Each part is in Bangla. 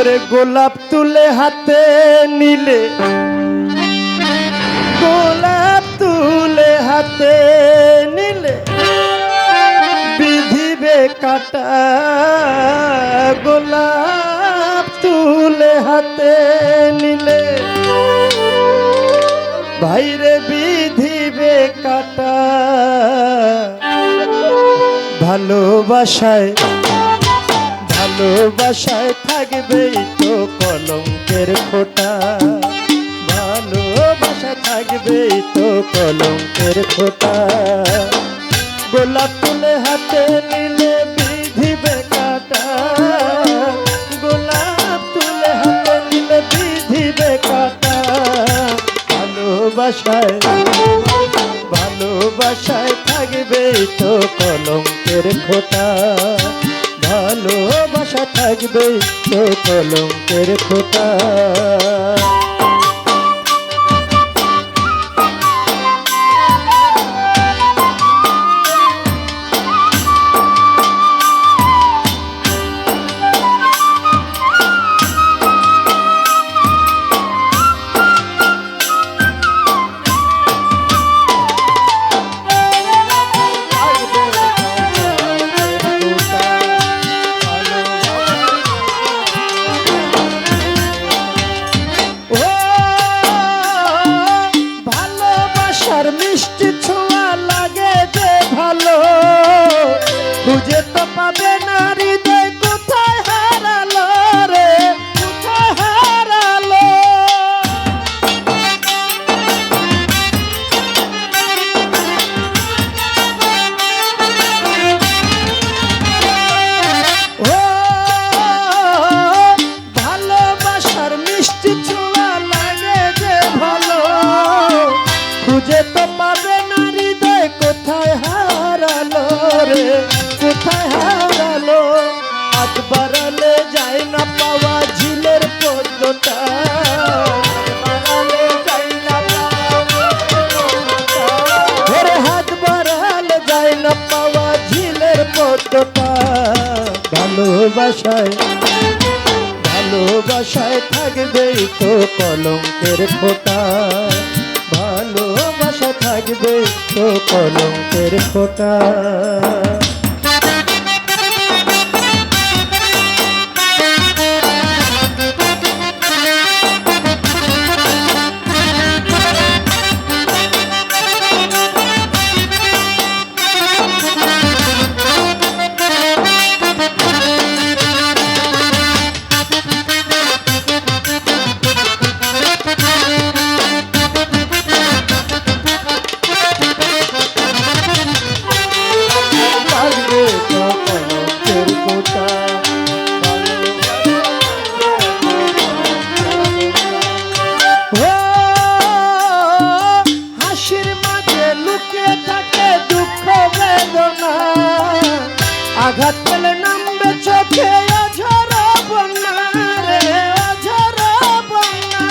ওরে গোলাপ তুলে হাতে নিলে, গোলাপ তুলে হাতে নিলে বিধিবে কাটা গোলাপ তুলে হাতে নিলে। ভাইরে বিধিবে কাটা ভালোবাসায় ভালোবাসায় থাকবেই তো কলঙ্কের ফোঁটা। ভালোবাসা থাকবেই তো কলঙ্কের ফোঁটা। গোলাপ তুলে হাতে নিলে বিধিবে কাটা। গোলাপ তুলে হাতে নিলে বিধিবে কাটা। ভালোবাসায় ভালোবাসায় থাকবে তো কলঙ্কের খোটা ভালোবাসা থাকবে তো কলঙ্কের খোটা কোথায় হারালো হাত বাড়ালে যায় না পাওয়া ঝিলের পদ্মটা। হাত ভালোবাসায় ভালোবাসায় থাকবেই তো কলঙ্কের ফোঁটা। ভালোবাসা থাকবে তো কলঙ্কের ফোঁটা। নামবে চোখে অঝর বন্যা রে অঝর বন্যা।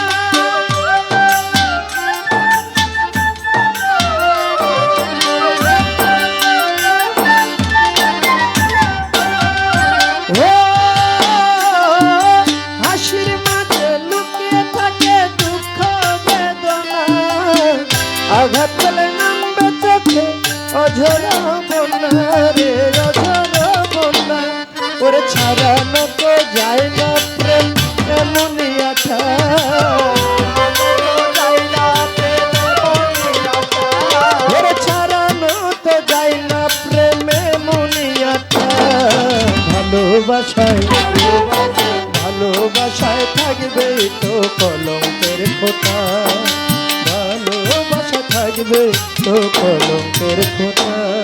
ও আঘাত নামবে চোখে অঝর বন্যা রে ভালোবাসায় ভালোবাসায় থাকবে তো কলঙ্কের ফোঁটা। ভালোবাসা থাকবে তো কলঙ্কের ফোঁটা।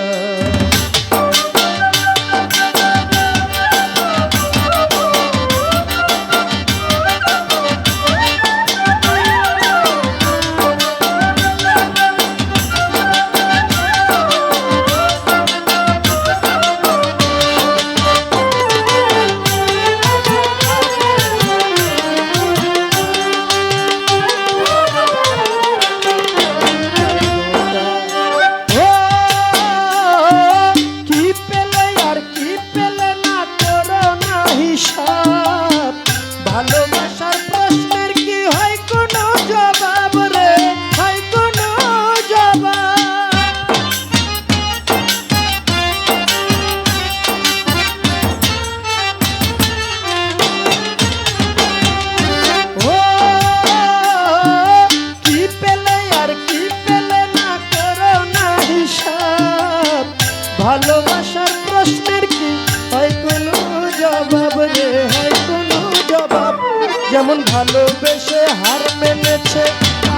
যেমন ভালোবেসে হার মেনেছে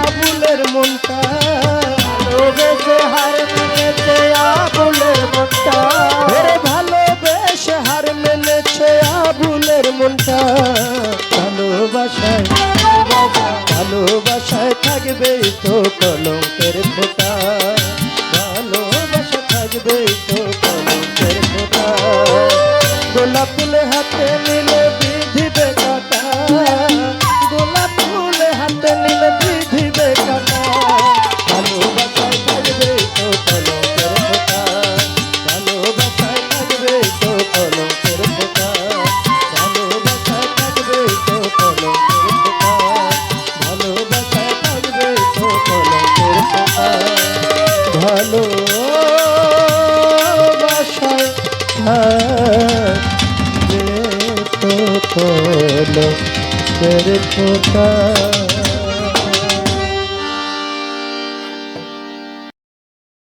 আবুলের মনটা, ভালোবেসে হার মেনেছে আবুলের মনটা। ওরে ভালোবেসে হার মেনেছে আবুলের মনটা, ভালোবাসায় থাকবে তো কলঙ্কের ফোঁটা